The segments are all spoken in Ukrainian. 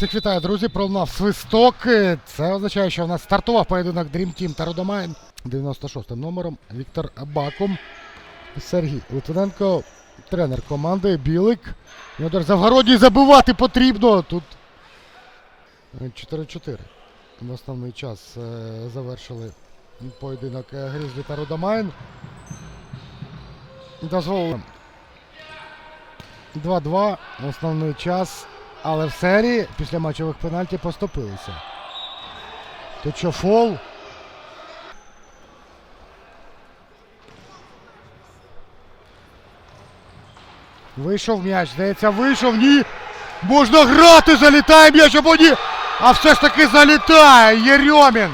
Всіх вітаю, друзі. Пролунав свисток. Це означає, що в нас стартував поєдинок Dream Team та Родомайн 96 номером Віктор Бакум, Сергій Литвиненко, тренер команди Білик. Йодор Завгородній забивати потрібно. Тут 4-4. В основний час е, завершили поєдинок е, Грізлі та Родомайн. Дозволимо 2-2. Основний час. Але в серії після матчових пенальті поступилися. Тут що фол? Вийшов м'яч, здається, вийшов, ні. Можна грати, залітає м'яч або ні. А все ж таки залітає. Єрьомін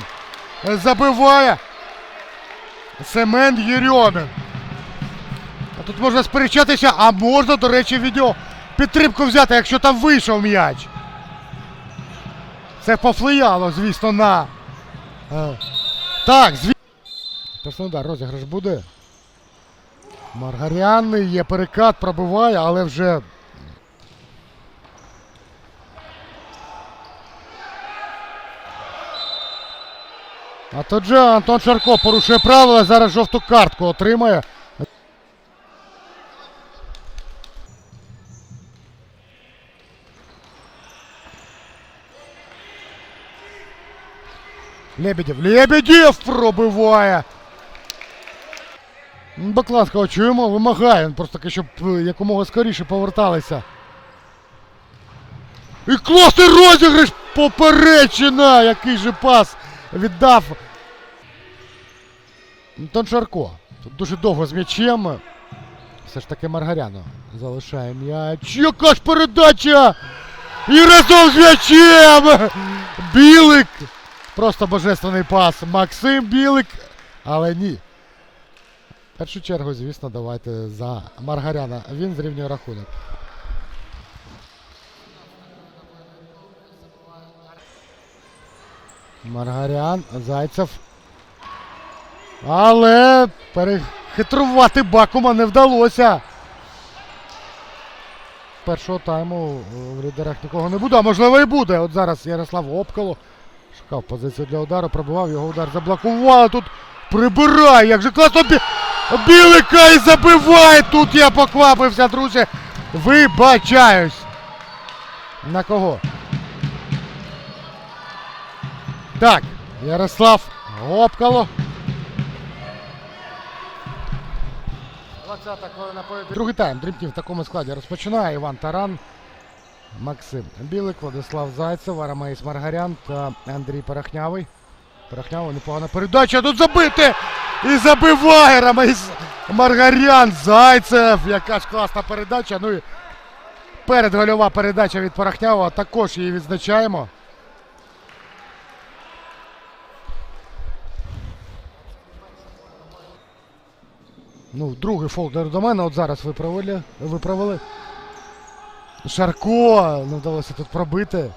забиває. Семен Єрьомін. А тут можна сперечатися, а можна, до речі, відео підтримку взяти, якщо там вийшов м'яч. Це повлияло, звісно, на. Е, так, звісно. Точно розіграш буде. Маргарян є перекат, пробиває, але вже. А же Антон Шарко порушує правила, зараз жовту картку отримає. Лебедєв. Лебедєв пробиває. Бакланського чуємо, вимагає. Просто таки, щоб е, якомога скоріше поверталися. І класний розіграш поперечина! Який же пас віддав. Антон Шарко. Тут дуже довго з м'ячем. Все ж таки Маргаряно залишає м'яч. Яка ж передача! І разом з м'ячем! Білик! Просто божественний пас. Максим Білик. Але ні. В першу чергу, звісно, давайте за Маргаряна. Він зрівнює рахунок. Маргарян, Зайцев. Але перехитрувати Бакума не вдалося. Першого тайму е, в лідерах нікого не буде, а можливо і буде. От зараз Ярослав Опкало. Шукав позицію для удару, пробував, його удар заблокували. Тут прибирає, як же класно бі... Білика і забиває. Тут я поквапився, друзі. Вибачаюсь. На кого? Так, Ярослав Опкало. 20 хвилина. Другий тайм. Дрімтів в такому складі розпочинає Іван Таран. Максим Білик, Владислав Зайцев, Арамеїс Маргарян та Андрій Порохнявий. Порохнявий, непогана передача. Тут забити! І забиває Рамеїс Маргарян Зайцев. Яка ж класна передача. Ну і передгольова передача від Порохнявого. Також її відзначаємо. Ну, другий фол до мене. От зараз виправили. виправили. Шарко не вдалося тут пробити.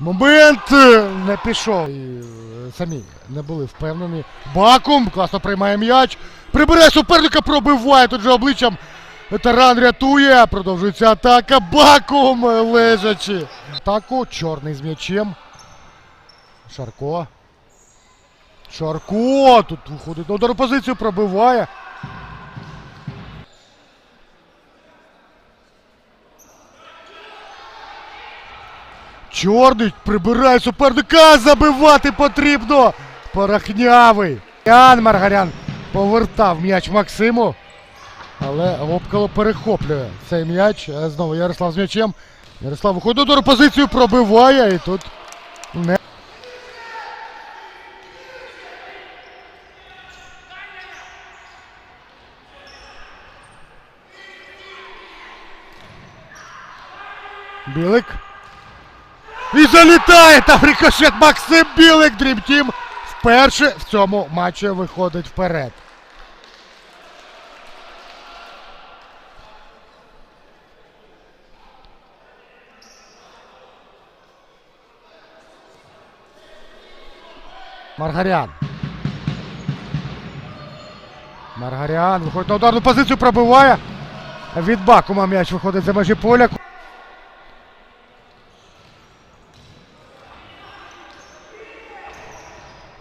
Момент е, не пішов. І е, самі не були впевнені. Бакум класно приймає м'яч. Прибирає суперника, пробиває. Тут же обличчям ветеран рятує. Продовжується атака. Бакум е, лежачи. Атаку. Чорний з м'ячем. Шарко. Шарко! Тут виходить на ударну позицію, пробиває. Чорний прибирає суперника, забивати потрібно. Порохнявий. Ян Маргарян повертав м'яч Максиму. Але Гопкало перехоплює цей м'яч. Е, Знову Ярослав з м'ячем. Ярослав виходить до позицію, пробиває і тут не. Білик. І залітає там рикошет Максим Білик. Дрімтім вперше в цьому матчі виходить вперед. Маргарян. Маргарян виходить на ударну позицію, пробиває. Від Бакума м'яч виходить за межі поля.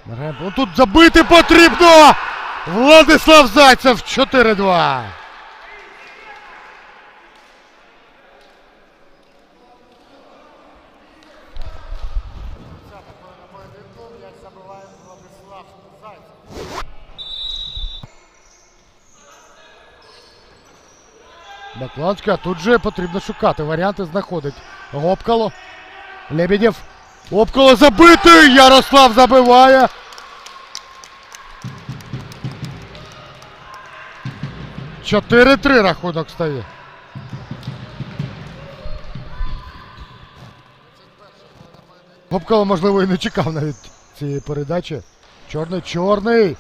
Ну, тут забити потрібно! Владислав Зайцев 4-2. Бакланський, а тут же потрібно шукати. Варіанти знаходить. Гопкало. Лебедєв. Гопкало забитий! Ярослав забиває. Чотири-три рахунок стає. Гопкало, можливо, і не чекав навіть цієї передачі. Чорний, чорний.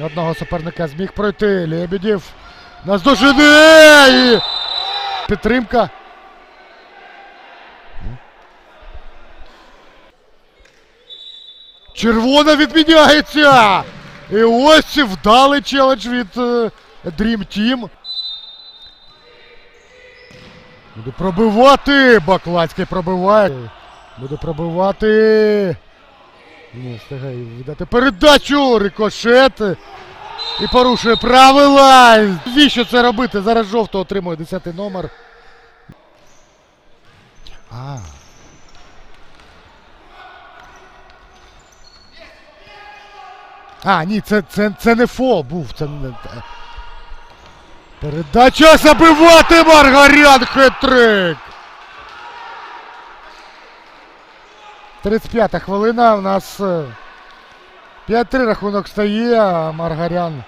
Одного суперника зміг пройти. Лебедєв. Наздожене! І підтримка. Червона відміняється! І ось вдалий челендж від Dream Team. Буде пробивати! Баклацький пробиває. Буде пробивати. Не встигає віддати передачу! Рикошет. І порушує правила. Навіщо це робити? Зараз жовто отримує 10 номер. А. А, ні, це, це, це не фол був. Це не... Передача забивати Маргарян хитрик. 35 хвилина. У нас е, 5-3 рахунок стає, Маргарян.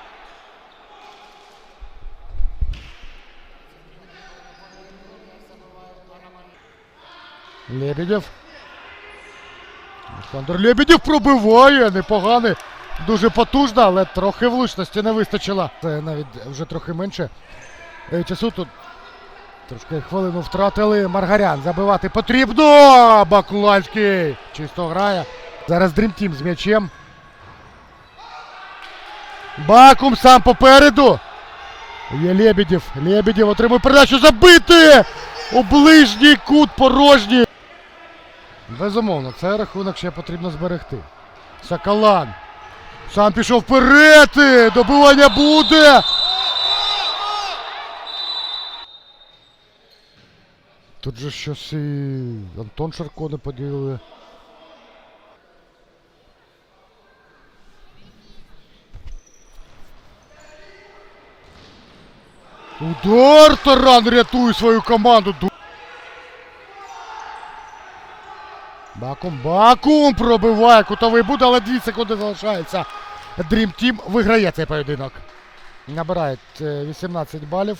Лебедєв. Олександр Лебедєв пробиває, непоганий. Дуже потужно, але трохи влучності не вистачило. Це навіть вже трохи менше. Е, Часу тут трошки хвилину втратили. Маргарян забивати потрібно. Бакланський чисто грає. Зараз Team з м'ячем. Бакум сам попереду. Є Лебедєв. Лебедєв отримує передачу забити! У ближній кут порожній. Безумовно, цей рахунок ще потрібно зберегти. Соколан. Сам пішов вперед. і Добивання буде. Тут же щось і Антон Шарко не поділили. Удар! Таран рятує свою команду. Бакум, Бакум пробиває кутовий буде, але 2 секунди залишається. Dream Team виграє цей поєдинок. Набирають е, 18 балів.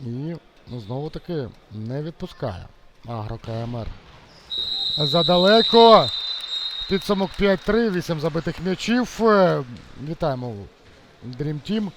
І ну, знову таки не відпускає. Агро КМР. Задалеко. Підсумок 5-3, 8 забитих м'ячів. Е, Вітаємо Dream Team.